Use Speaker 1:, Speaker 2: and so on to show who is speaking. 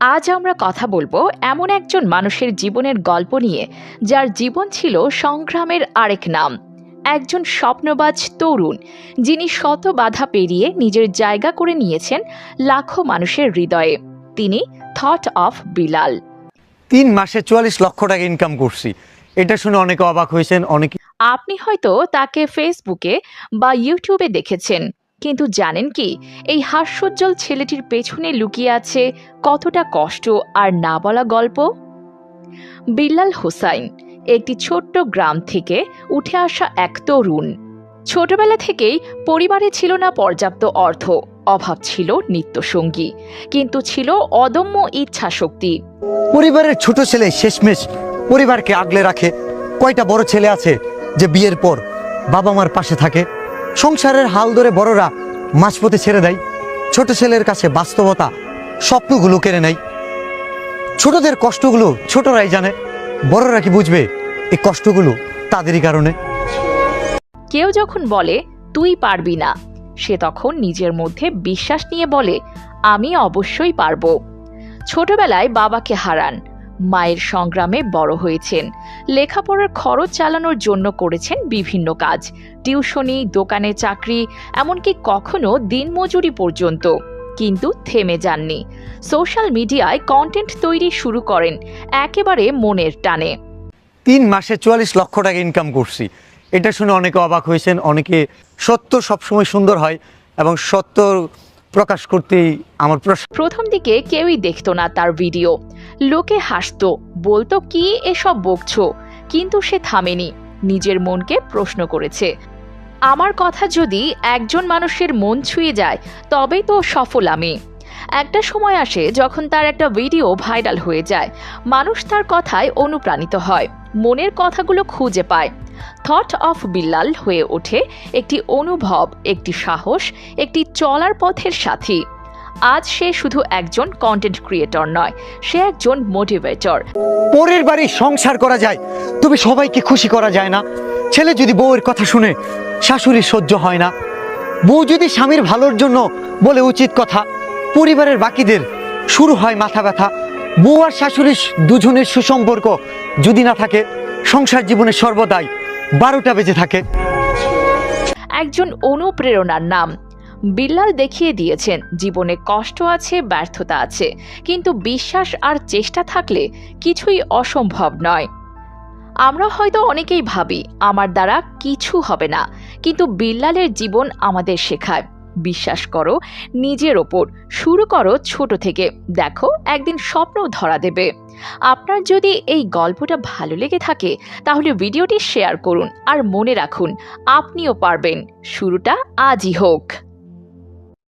Speaker 1: আজ আমরা কথা বলব এমন একজন মানুষের জীবনের গল্প নিয়ে যার জীবন ছিল সংগ্রামের আরেক নাম। একজন স্বপ্নবাজ তরুণ যিনি শত বাধা পেরিয়ে নিজের জায়গা করে নিয়েছেন লাখো মানুষের হৃদয়ে। তিনি থট অফ বিলাল।
Speaker 2: তিন মাসে চুয়াল্লিশ লক্ষ টাকা ইনকাম করছি। এটা শুনে অনেকে অবাক হয়েছেন অনেকে
Speaker 1: আপনি হয়তো তাকে ফেসবুকে বা ইউটিউবে দেখেছেন। কিন্তু জানেন কি, এই হাস্যোজ্জ্বল ছেলেটির পেছনে লুকিয়ে আছে কতটা কষ্ট আর না বলা গল্প? বিল্লাল হোসাইন, একটি ছোট্ট গ্রাম থেকে উঠে আসা এক তরুণ। ছোটবেলা থেকেই পরিবারে ছিল না পর্যাপ্ত অর্থ, অভাব ছিল নিত্যসঙ্গী, কিন্তু ছিল অদম্য ইচ্ছা শক্তি
Speaker 2: পরিবারের ছোট ছেলে শেষমেশ পরিবারকে আগলে রাখে। কয়টা বড় ছেলে আছে যে বিয়ের পর বাবা মার পাশে থাকে? সংসারের হাল ধরে বড়রা মাঝপথে ছেড়ে দেয়। ছোট ছেলের কাছে বাস্তবতা স্বপ্নগুলো কেড়ে নেয়। ছোটদের কষ্টগুলো ছোটরাই জানে। বড়রা কি বুঝবে এই কষ্টগুলো তাদেরই কারণে?
Speaker 1: কেউ যখন বলে, তুই পারবি না, সে তখন নিজের মধ্যে বিশ্বাস নিয়ে বলে, আমি অবশ্যই পারব। ছোটবেলায় বাবাকে হারান। মায়ের সংগ্রামে বড় হয়েছেন। লেখাপড়ার খরচ চালানোর জন্য করেছেন বিভিন্ন কাজ। টিউশনি দোকানে চাকরি এমনকি কখনো দিনমজুরি পর্যন্ত। কিন্তু থেমে যাননি। সোশ্যাল মিডিয়ায় কন্টেন্ট তৈরি শুরু করেন একেবারে মনের টানে।
Speaker 2: তিন মাসে চুয়াল্লিশ লক্ষ টাকা ইনকাম করছি। এটা শুনে অনেকে অবাক হয়েছেন অনেকে সত্য সবসময় সুন্দর হয় এবং সত্য প্রকাশ করতেই আমার প্রশ্ন
Speaker 1: প্রথম দিকে কেউই দেখতো না তার ভিডিও লোকে হাসতো, বলতো, কি এসব বকছ? কিন্তু সে থামেনি। নিজের মনকে প্রশ্ন করেছে, আমার কথা যদি একজন মানুষের মন ছুঁয়ে যায় তবেই তো সফল আমি। একটা সময় আসে যখন তার একটা ভিডিও ভাইরাল হয়ে যায়। মানুষ তার কথায় অনুপ্রাণিত হয়, মনের কথাগুলো খুঁজে পায়। থট অফ বিল্লাল হয়ে ওঠে একটি অনুভব, একটি সাহস, একটি চলার পথের সাথী। আজ সে শুধু একজন কন্টেন্ট ক্রিয়েটর নয় সে একজন মোটিভেটর
Speaker 2: পরের বাড়ি সংসার করা যায় তবে সবাইকে খুশি করা যায় না। ছেলে যদি বউয়ের কথা শুনে শাশুড়ি সহ্য হয় না। বউ যদি স্বামীর ভালোর জন্য বলে উচিত কথা পরিবারের বাকিদের শুরু হয় মাথা ব্যথা। বউ আর শাশুড়ি দুজনের সুসম্পর্ক যদি না থাকে সংসার জীবনে সর্বদাই বারোটা বেজে থাকে।
Speaker 1: একজন অনুপ্রেরণার নাম বিল্লাল দেখিয়ে দিয়েছেন, জীবনে কষ্ট আছে, ব্যর্থতা আছে। কিন্তু বিশ্বাস আর চেষ্টা থাকলে কিছুই অসম্ভব নয়। আমরা হয়তো অনেকেই ভাবি, আমার দ্বারা কিছু হবে না। কিন্তু বিল্লালের জীবন আমাদের শেখায়। বিশ্বাস করো, নিজের ওপর। শুরু করো ছোট থেকে। দেখো, একদিন স্বপ্ন ধরা দেবে। আপনার যদি এই গল্পটা ভালো লেগে থাকে, তাহলে ভিডিওটি শেয়ার করুন আর মনে রাখুন, আপনিও পারবেন। শুরুটা আজই হোক।